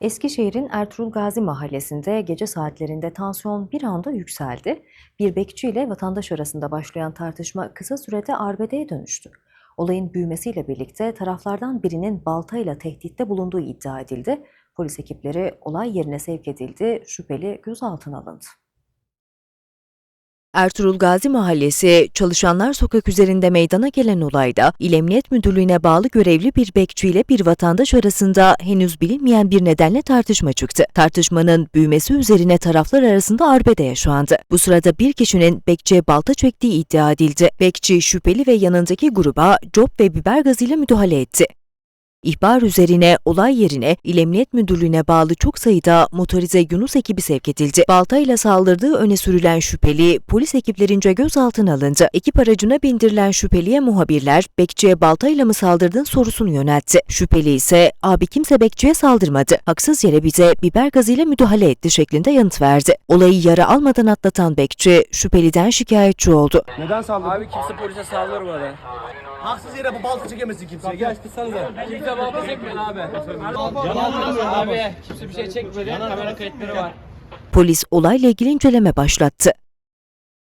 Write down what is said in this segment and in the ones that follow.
Eskişehir'in Ertuğrul Gazi mahallesinde gece saatlerinde tansiyon bir anda yükseldi. Bir bekçi ile vatandaş arasında başlayan tartışma kısa sürede arbedeye dönüştü. Olayın büyümesiyle birlikte taraflardan birinin baltayla tehditte bulunduğu iddia edildi. Polis ekipleri olay yerine sevk edildi, şüpheli gözaltına alındı. Ertuğrul Gazi Mahallesi, Çalışanlar Sokak üzerinde meydana gelen olayda İl Emniyet Müdürlüğü'ne bağlı görevli bir bekçi ile bir vatandaş arasında henüz bilinmeyen bir nedenle tartışma çıktı. Tartışmanın büyümesi üzerine taraflar arasında arbede yaşandı. Bu sırada bir kişinin bekçiye balta çektiği iddia edildi. Bekçi şüpheli ve yanındaki gruba cop ve biber gazıyla müdahale etti. İhbar üzerine olay yerine İl Emniyet Müdürlüğü'ne bağlı çok sayıda motorize Yunus ekibi sevk edildi. Baltayla saldırdığı öne sürülen şüpheli polis ekiplerince gözaltına alındı. Ekip aracına bindirilen şüpheliye muhabirler bekçiye baltayla mı saldırdın sorusunu yöneltti. Şüpheli ise abi kimse bekçiye saldırmadı. Haksız yere bize biber gazıyla müdahale etti şeklinde yanıt verdi. Olayı yara almadan atlatan bekçi şüpheliden şikayetçi oldu. Neden saldırdın? Abi kimse polise saldırmadı. Haksız yere bu balta çekemezsin kimseye. Gel. Kimse balta çekmedi abi. Abi kimse bir şey çekmedi. Kamera kayıtları var. Polis olayla ilgili inceleme başlattı.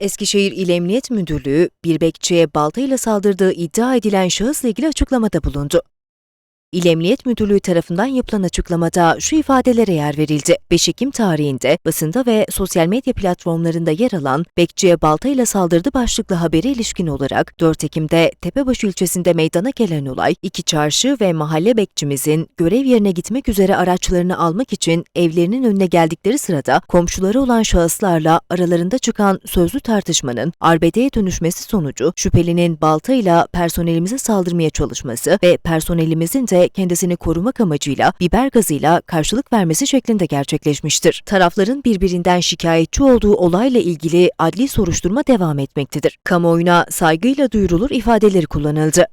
Eskişehir İl Emniyet Müdürlüğü bir bekçiye baltayla saldırdığı iddia edilen şahısla ilgili açıklamada bulundu. İl Emniyet Müdürlüğü tarafından yapılan açıklamada şu ifadelere yer verildi. 5 Ekim tarihinde basında ve sosyal medya platformlarında yer alan bekçiye baltayla saldırdı başlıklı habere ilişkin olarak 4 Ekim'de Tepebaşı ilçesinde meydana gelen olay, iki çarşı ve mahalle bekçimizin görev yerine gitmek üzere araçlarını almak için evlerinin önüne geldikleri sırada komşuları olan şahıslarla aralarında çıkan sözlü tartışmanın arbedeye dönüşmesi sonucu şüphelinin baltayla personelimize saldırmaya çalışması ve personelimizin de kendisini korumak amacıyla biber gazıyla karşılık vermesi şeklinde gerçekleşmiştir. Tarafların birbirinden şikayetçi olduğu olayla ilgili adli soruşturma devam etmektedir. Kamuoyuna saygıyla duyurulur ifadeleri kullanıldı.